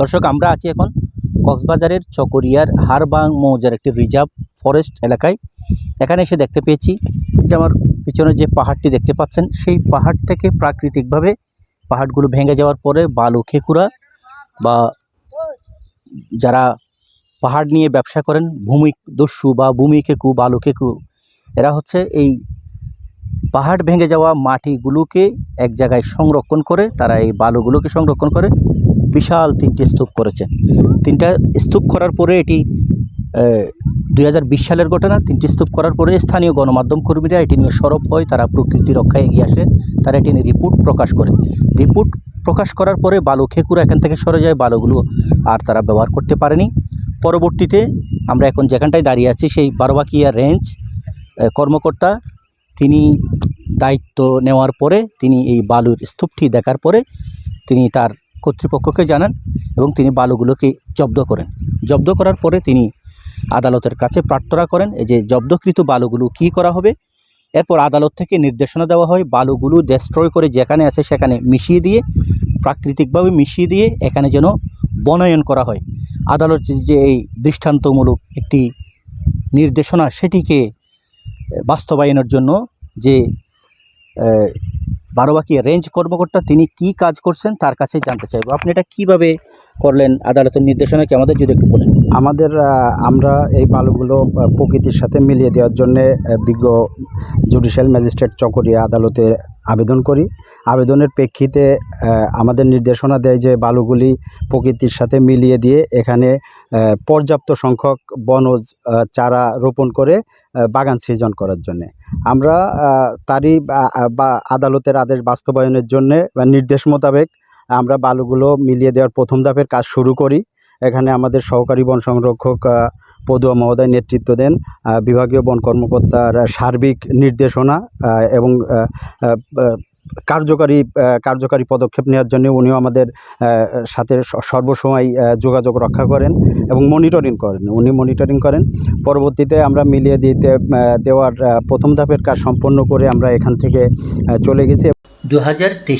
দর্শক, আমরা আছি এখন কক্সবাজারের চকরিয়ার হারবাং মৌজার একটি রিজার্ভ ফরেস্ট এলাকায়। এখানে এসে দেখতে পেয়েছি যে আমার পিছনে যে পাহাড়টি দেখতে পাচ্ছেন, সেই পাহাড় থেকে প্রাকৃতিকভাবে পাহাড়গুলো ভেঙে যাওয়ার পরে বালু খেকুরা বা যারা পাহাড় নিয়ে ব্যবসা করেন, ভূমি দস্যু বা ভূমি খেকু, বালু খেকু, এরা হচ্ছে এই পাহাড় ভেঙে যাওয়া মাটিগুলোকে এক জায়গায় সংরক্ষণ করে, তারা এই বালুগুলোকে সংরক্ষণ করে, বিশাল তিনটি স্তূপ করেছেন তিনটা স্তূপ করার পরে এটি দুই হাজার বিশ সালের ঘটনা, তিনটি স্তূপ করার পরে স্থানীয় গণমাধ্যম কর্মীরা এটি নিয়ে সরব হয়, তারা প্রকৃতি রক্ষায় এগিয়ে আসে, তারা এটি নিয়ে রিপোর্ট প্রকাশ করে। রিপোর্ট প্রকাশ করার পরে বালু খেকুরা এখান থেকে সরে যায়, বালুগুলো আর তারা ব্যবহার করতে পারেনি। পরবর্তীতে আমরা এখন যেখানটায় দাঁড়িয়ে আছি, সেই বারবাকিয়া রেঞ্জ কর্মকর্তা তিনি দায়িত্ব নেওয়ার পরে তিনি এই বালুর স্তূপটি দেখার পরে তিনি তার কর্তৃপক্ষকে জানান এবং তিনি বালুগুলোকে জব্দ করেন। জব্দ করার পরে তিনি আদালতের কাছে প্রার্থনা করেন, এই যে জব্দকৃত বালুগুলো কী করা হবে? এরপর আদালত থেকে নির্দেশনা দেওয়া হয়, বালুগুলো ডেস্ট্রয় করে যেখানে আছে সেখানে মিশিয়ে দিয়ে, প্রাকৃতিকভাবে মিশিয়ে দিয়ে এখানে যেন বনায়ন করা হয়। আদালত যে- এই দৃষ্টান্তমূলক একটি নির্দেশনা সেটিকে বাস্তবায়নের জন্য যে বারোবাকি রেঞ্জ কর্মকর্তা তিনি কি কাজ করছেন তার কাছে জানতে চাইব। আপনি এটা কীভাবে করলেন আদালতের নির্দেশনা কি আমাদের যদি একটু বলেন? আমাদের আমরা এই বালুগুলো প্রকৃতির সাথে মিলিয়ে দেওয়ার জন্য বিজ্ঞ জুডিশিয়াল ম্যাজিস্ট্রেট চকরিয়া আদালতে আবেদন করি। আবেদনের প্রেক্ষিতে আমাদের নির্দেশনা দেয় যে বালুগুলি প্রকৃতির সাথে মিলিয়ে দিয়ে এখানে পর্যাপ্ত সংখ্যক বনজ চারা রোপণ করে বাগান সৃজন করার জন্যে। আমরা তারই আদালতের আদেশ বাস্তবায়নের জন্যে, বা নির্দেশ মোতাবেক আমরা বালুগুলো মিলিয়ে দেওয়ার প্রথম ধাপের কাজ শুরু করি। এখানে আমাদের সহকারী বন সংরক্ষক পদুয়া মহোদয় নেতৃত্ব দেন বিভাগীয় বন কর্মকর্তার সার্বিক নির্দেশনা এবং কার্যকারী কার্যকারী পদক্ষেপ নেওয়ার জন্য উনিও আমাদের সাথে সর্বসময় যোগাযোগ রক্ষা করেন এবং মনিটরিং করেন। উনি মনিটরিং করেন। পরবর্তীতে আমরা মিলিয়ে দিতে দেওয়ার প্রথম ধাপের কাজ সম্পন্ন করে আমরা এখান থেকে চলে গেছি। দু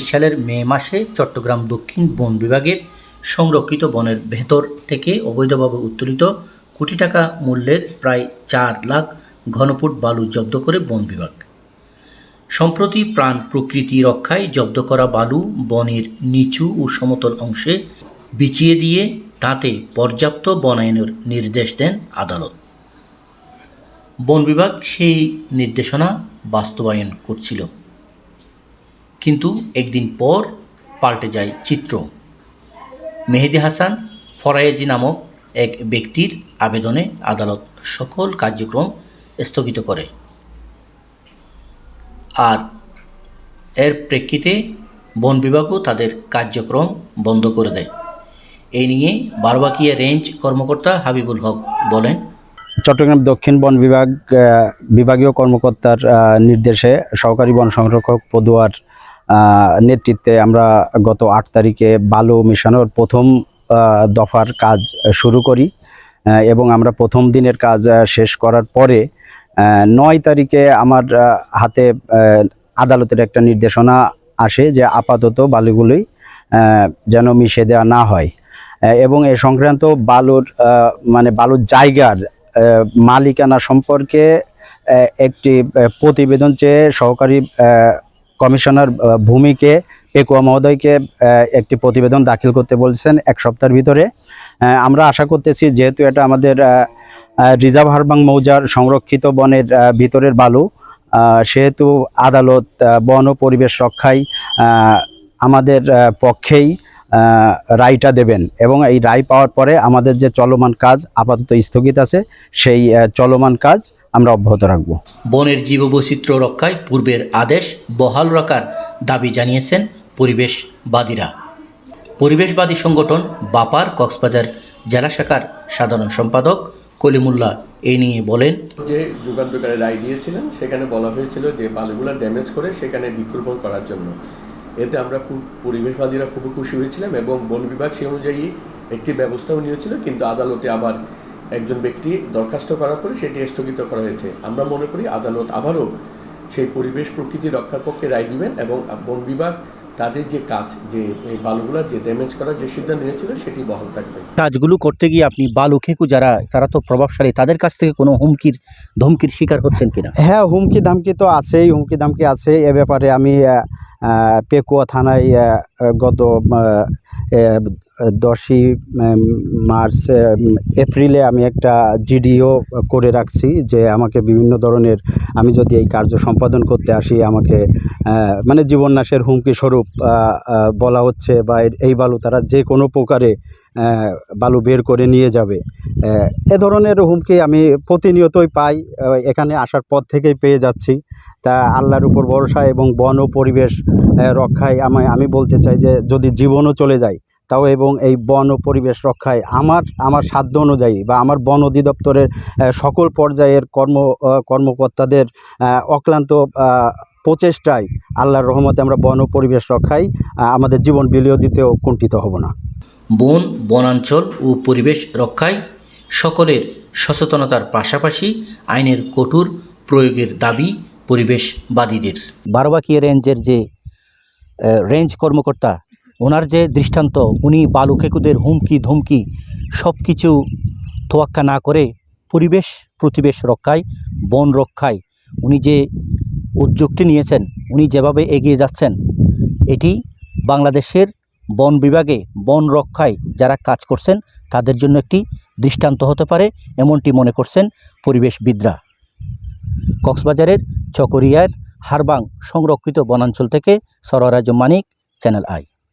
সালের মে মাসে চট্টগ্রাম দক্ষিণ বন বিভাগের সংরক্ষিত বনের ভেতর থেকে অবৈধভাবে উত্তোলিত কোটি টাকা মূল্যের প্রায় চার লাখ ঘনফুট বালু জব্দ করে বন বিভাগ। সম্প্রতি প্রাণ প্রকৃতি রক্ষায় জব্দ করা বালু বনের নিচু ও সমতল অংশে বিছিয়ে দিয়ে তাতে পর্যাপ্ত বনায়নের নির্দেশ দেন আদালত। বন বিভাগ সেই নির্দেশনা বাস্তবায়ন করছিল। কিন্তু একদিন পর পাল্টে যায় চিত্র। মেহেদি হাসান, ফরায়েজি নামক এক ব্যক্তির আবেদনে আদালত সকল কার্যক্রম স্থগিত করে। আর এর প্রেক্ষিতে বন বিভাগও তাদের কার্যক্রম বন্ধ করে দেয়। এই নিয়ে বারবাকিয়া রেঞ্জ কর্মকর্তা হাবিবুল হক বলেন, চট্টগ্রাম দক্ষিণ বন বিভাগ বিভাগীয় কর্মকর্তার নির্দেশে সহকারী বন সংরক্ষক পদুয়ার নেতৃত্বে আমরা গত আট তারিখে বালু মিশানোর প্রথম দফার কাজ শুরু করি এবং আমরা প্রথম দিনের কাজ শেষ করার পরে নয় তারিখে আমার হাতে আদালতের একটা নির্দেশনা আসে যে আপাতত বালুগুলোই আহ, যেন মিশে দেওয়া না হয়। এবং এ সংক্রান্ত বালুর মানে বালুর জায়গার মালিকানা সম্পর্কে একটি প্রতিবেদন চেয়ে সহকারী কমিশনার ভূমিকে পেকুয়া মহোদয়কে একটি প্রতিবেদন দাখিল করতে বলছেন এক সপ্তাহের ভিতরে। আমরা আশা করতেছি যেহেতু এটা আমাদের রিজার্ভ হারবাং মৌজার সংরক্ষিত বনের ভিতরের বালু সেহেতু আদালত বন ও পরিবেশ রক্ষায় আমাদের পক্ষেই রায়টা দেবেন। এবং এই রায় পাওয়ার পরে আমাদের যে চলমান কাজ আপাতত স্থগিত আছে, সেই চলমান কাজ আমরা অব্যাহত রাখব। বনের জীববৈচিত্র্য রক্ষায় পূর্বের আদেশ বহাল রাখার দাবি জানিয়েছেন পরিবেশবাদীরা। পরিবেশবাদী সংগঠন বাপার কক্সবাজার জেলা শাখার সাধারণ সম্পাদক কলিমুল্লাহ এই নিয়ে বলেন। যে যুগান্তকারে রায় দিয়েছিলেন, সেখানে বলা হয়েছিল যে বালুগুলা ড্যামেজ করে সেখানে বৃক্ষরোপণ করার জন্য। এতে আমরা খুব পরিবেশবাদীরা খুবই খুশি হয়েছিলাম এবং বন বিভাগ সে অনুযায়ী একটি ব্যবস্থাও নিয়েছিল, কিন্তু আদালতে আবার একজন ব্যক্তি দরখাস্ত করার পরে সেটি স্থগিত করা হয়েছে। আমরা মনে করি আদালত আবারও সেই পরিবেশ প্রকৃতি রক্ষার পক্ষে রায় দিবেন এবং বন বিভাগ তাদের যে কাজ যে এই বালুগুলার যে ড্যামেজ করার যে সিদ্ধান্ত নিয়েছিল সেটি বহাল থাকবে কাজগুলো করতে গিয়ে আপনি বালু খেকু যারা তারা তো প্রভাবশালী। তাদের কাছ থেকে কোনো হুমকির ধমকির শিকার হচ্ছেন কিনা? হ্যাঁ হুমকি ধামকি তো আছেই হুমকি ধামকি আছে এ ব্যাপারে। আমি পেকুয়া থানায় গত দশই মার্চ এপ্রিলে আমি একটা জিডিও করে রাখছি যে আমাকে বিভিন্ন ধরনের, আমি যদি এই কার্য সম্পাদন করতে আসি, আমাকে মানে জীবননাশের হুমকি স্বরূপ বলা হচ্ছে বা এই বালু তারা যে কোনো প্রকারে বালু বের করে নিয়ে যাবে। এ ধরনের হুমকি আমি প্রতিনিয়তই পাই এখানে আসার পর থেকেই পেয়ে যাচ্ছি। তা আল্লাহর উপর ভরসা এবং বন ও পরিবেশ রক্ষায় আমি আমি বলতে চাই যে, যদি জীবনও চলে যায়, তাও এবং এই বন ও পরিবেশ রক্ষায় আমার আমার সাধ্য অনুযায়ী বা আমার বন অধিদপ্তরের সকল পর্যায়ের কর্ম কর্মকর্তাদের অক্লান্ত প্রচেষ্টায় আল্লাহর রহমতে আমরা বন ও পরিবেশ রক্ষায় আমাদের জীবন বিলিয়ে দিতেও কুণ্ঠিত হব না। বন, বনাঞ্চল ও পরিবেশ রক্ষায় সকলের সচেতনতার পাশাপাশি আইনের কঠোর প্রয়োগের দাবি পরিবেশবাদীদের। বারবাকিয়া রেঞ্জের যে রেঞ্জ কর্মকর্তা, ওনার যে দৃষ্টান্ত, উনি বালু খেকুদের হুমকি, ধুমকি সব কিছু তোয়াক্কা না করে পরিবেশ, প্রতিবেশ রক্ষায়, বন রক্ষায় উনি যে উদ্যোগটি নিয়েছেন, উনি যেভাবে এগিয়ে যাচ্ছেন, এটি বাংলাদেশের বন বিভাগে বন রক্ষায় যারা কাজ করছেন, তাদের জন্য একটি দৃষ্টান্ত হতে পারে, এমনটি মনে করছেন পরিবেশবিদরা। কক্সবাজারের চকরিয়ার হারবাং সংরক্ষিত বনাঞ্চল থেকে সররাজ মানিক, চ্যানেল আই।